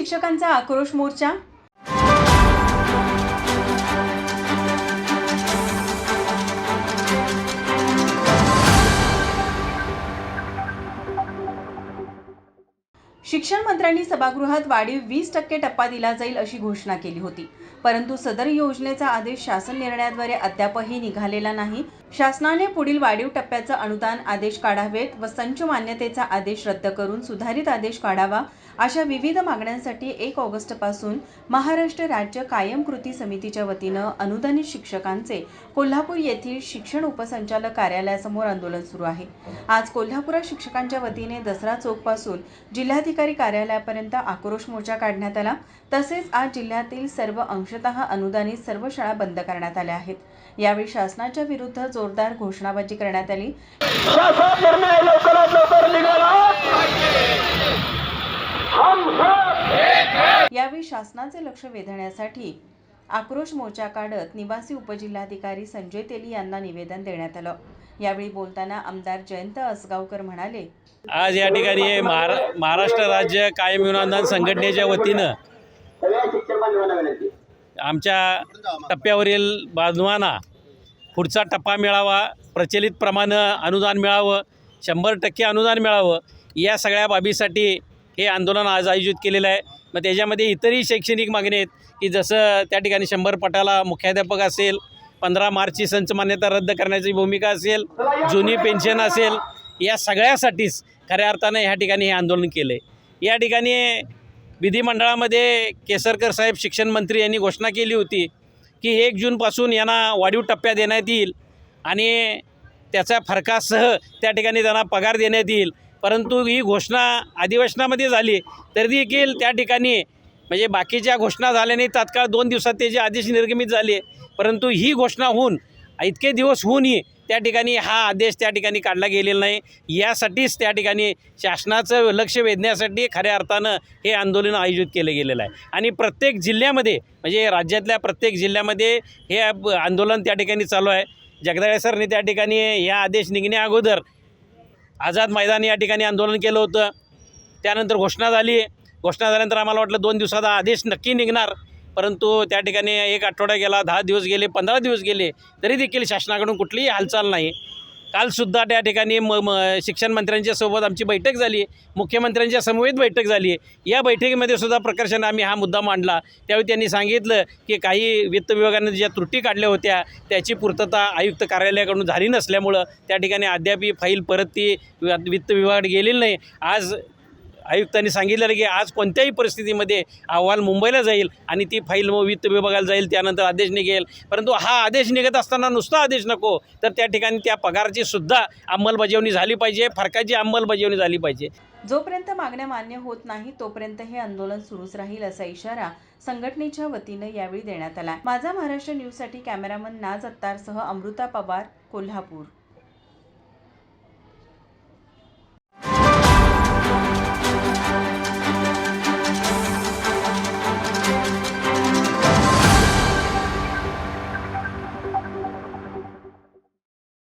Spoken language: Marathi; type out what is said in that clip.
शिक्षकांचा आक्रोश मोर्चा शिक्षण मंत्र्यांनी सभागृहात वाढीव वीस टक्के टप्पा दिला जाईल अशी घोषणा केली होती. परंतु सदर योजनेचा आदेश शासन निर्णयाद्वारे अद्यापही निघालेला नाही. शासनाने पुढील वाढीव टप्प्याचं अनुदान आदेश काढावेत व संच मान्यतेचा आदेश रद्द करून सुधारित आदेश काढावा अशा विविध मागण्यांसाठी एक ऑगस्टपासून महाराष्ट्र राज्य कायम कृती समितीच्या वतीनं अनुदानित शिक्षकांचे कोल्हापूर येथील शिक्षण उपसंचालक कार्यालयासमोर आंदोलन सुरू आहे. आज कोल्हापुरात शिक्षकांच्या वतीने दसरा चौकपासून जिल्हाधिकारी कार्यालयापर्यंत आक्रोश मोर्चा काढण्यात आला. तसेच आज जिल्ह्यातील सर्व अंशतः अनुदानित सर्व शाळा बंद करण्यात आल्या आहेत. यावेळी शासनाच्या विरुद्ध जोरदार घोषणाबाजी करण्यात आली. यावेळी शासनाचे लक्ष वेधण्यासाठी आक्रोश मोर्चा काढत निवासी उपजिल्हाधिकारी संजय तेली यांना निवेदन देण्यात आलं. यावेळी बोलताना आमदार जयंत असगावकर म्हणाले आज या ठिकाणी महारा महाराष्ट्र राज्य कायम विनादान संघटनेच्या वतीनं आमच्या टप्प्यावरील बांधवांना पुढचा टप्पा मिळावा प्रचलित प्रमाणं अनुदान मिळावं शंभर टक्के अनुदान मिळावं या सगळ्या बाबीसाठी हे आंदोलन आज आयोजित केलेलं आहे. मग त्याच्यामध्ये इतरही शैक्षणिक मागणी आहेत की जसं त्या ठिकाणी शंभर पटाला मुख्याध्यापक असेल पंधरा मार्चची संच मान्यता रद्द करण्याची भूमिका असेल जुनी पेन्शन असेल या सगळ्यासाठीच खऱ्या अर्थानं ह्या ठिकाणी हे आंदोलन केलं आहे या ठिकाणी विधिमंडळामध्ये केसरकर साहेब शिक्षण मंत्री यांनी घोषणा केली होती की एक जूनपासून यांना वाढीव टप्प्या देण्यात येईल आणि त्याचा फरकासह त्या ठिकाणी त्यांना पगार देण्यात येईल. परंतु ही घोषणा अधिवेशनामध्ये झाली तरी देखील त्या ठिकाणी म्हणजे बाकीच्या घोषणा झाल्याने तात्काळ दोन दिवसात त्याचे आदेश निर्गमित झाले. परंतु ही घोषणा होऊन इतके दिवस होऊनही त्या ठिकाणी हा आदेश त्या ठिकाणी काढला गेलेला नाही. यासाठीच त्या ठिकाणी शासनाचं लक्ष वेधण्यासाठी खऱ्या अर्थानं हे आंदोलन आयोजित केलं गेलेलं आहे. आणि प्रत्येक जिल्ह्यामध्ये म्हणजे राज्यातल्या प्रत्येक जिल्ह्यामध्ये हे आंदोलन त्या ठिकाणी चालू आहे. जगदाळे सरने त्या ठिकाणी या आदेश निघण्या अगोदर आझाद मैदान या ठिकाणी आंदोलन केलं होतं. त्यानंतर घोषणा झाली. घोषणा झाल्यानंतर आम्हाला वाटलं दोन दिवसाचा आदेश नक्की निघणार. परंतु त्या ठिकाणी एक आठवडा गेला दहा दिवस गेले पंधरा दिवस गेले तरी देखील शासनाकडून कुठलीही हालचाल नाही. कालसुद्धा त्या ठिकाणी म म शिक्षण मंत्र्यांच्या सोबत आमची बैठक झाली मुख्यमंत्र्यांच्या समवेत बैठक झाली. या बैठकीमध्ये सुद्धा प्रकर्षाने आम्ही हा मुद्दा मांडला. त्यावेळी त्यांनी सांगितलं की काही वित्त विभागाने ज्या त्रुटी काढल्या होत्या त्याची पूर्तता आयुक्त कार्यालयाकडून झाली नसल्यामुळं त्या ठिकाणी अद्याप फाईल परत ती वित्त विभागात गेलेली नाही. आज आयुक्तांनी सांगितलेलं की आज कोणत्याही परिस्थितीमध्ये अहवाल मुंबईला जाईल आणि ती फाईल मग वित्त विभागाला जाईल त्यानंतर आदेश निघेल. परंतु हा आदेश निघत असताना नुसता आदेश नको. तर त्या ठिकाणी त्या पगाराची सुद्धा अंमलबजावणी झाली पाहिजे फरकाची अंमलबजावणी झाली पाहिजे. जोपर्यंत मागण्या मान्य होत नाही तोपर्यंत हे आंदोलन सुरूच राहील असा इशारा संघटनेच्या वतीनं यावेळी देण्यात आला. माझा महाराष्ट्र न्यूजसाठी कॅमेरामन नाज अत्तारसह अमृता पवार कोल्हापूर.